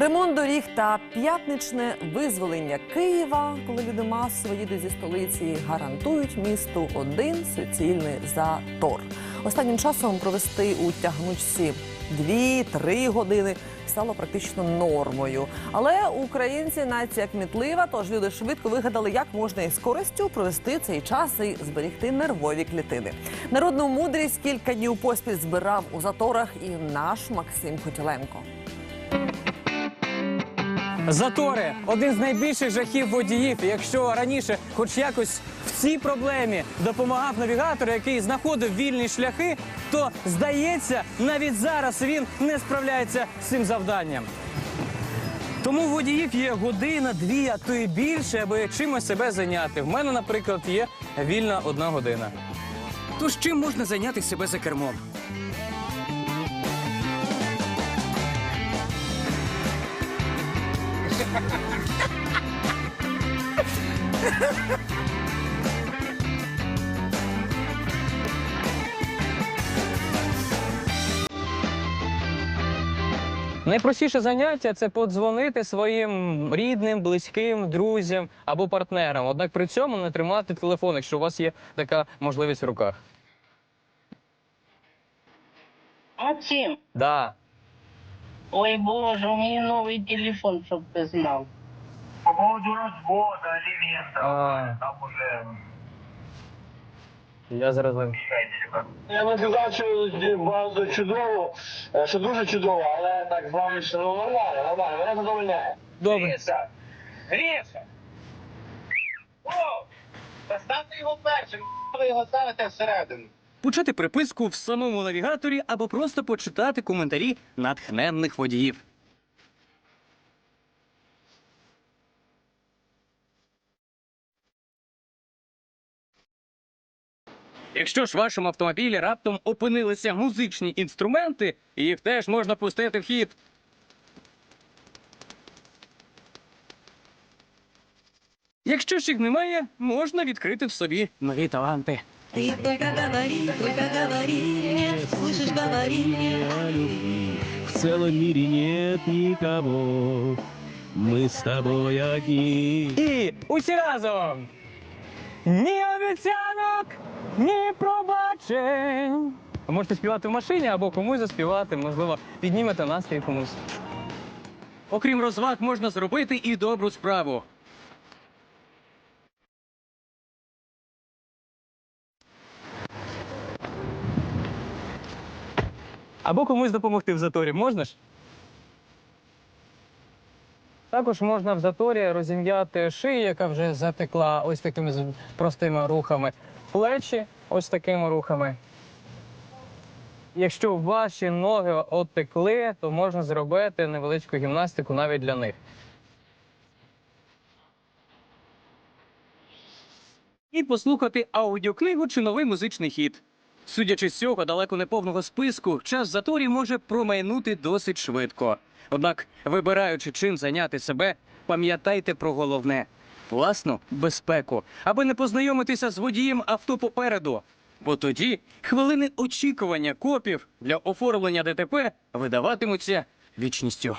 Ремонт доріг та п'ятничне визволення Києва, коли люди масово їдуть зі столиці, гарантують місту один суцільний затор. Останнім часом провести у тягнучці 2-3 години стало практично нормою. Але українці нація кмітлива, тож люди швидко вигадали, як можна із користю провести цей час і зберегти нервові клітини. Народну мудрість кілька днів поспіль збирав у заторах і наш Максим Хотіленко. Затори один з найбільших жахів водіїв. Якщо раніше, хоч якось в цій проблемі допомагав навігатор, який знаходив вільні шляхи, то здається, навіть зараз він не справляється з цим завданням. Тому водіїв є година, дві, а то і більше, аби чимось себе зайняти. В мене, наприклад, є вільна одна година. Тож чим можна зайняти себе за кермом? Найпростіше заняття це подзвонити своїм рідним, близьким, друзям або партнерам. Однак при цьому не тримати телефон, якщо у вас є така можливість в руках. Максим, Да. Ой боже, у меня новый телефон, чтоб ты знал. По поводу развода, алиментов, А. там уже Я зараз. решайте. Я не сказав, що багато чудово, е, що дуже чудово, але так з вами ще ну, нормально, нормально, мене задовольняє. Добре. Гриша! Гриша! О! Поставте його першим, ви його ставите всередину. Почати приписку в самому навігаторі або просто почитати коментарі натхненних водіїв. Якщо ж в вашому автомобілі раптом опинилися музичні інструменти, їх теж можна пустити в хід. Якщо ж їх немає, можна відкрити в собі нові таланти. Слышишь, говори мне. В целом мире нет никого. Мы с тобой одни. І усі разом. Ні обіцянок, ні пробачень. Ви можете співати в машині або комусь заспівати, можливо, піднімете настрій комусь. Окрім розваг, можна зробити і добру справу. Або комусь допомогти в заторі, можна ж? Також можна в заторі розім'яти шию, яка вже затекла ось такими простими рухами. Плечі ось такими рухами. Якщо ваші ноги отекли, то можна зробити невеличку гімнастику навіть для них. І послухати аудіокнигу чи новий музичний хіт. Судячи з цього далеко не повного списку, час в заторі може промайнути досить швидко. Однак, вибираючи чим зайняти себе, пам'ятайте про головне власну безпеку, аби не познайомитися з водієм авто попереду. Бо тоді хвилини очікування копів для оформлення ДТП видаватимуться вічністю.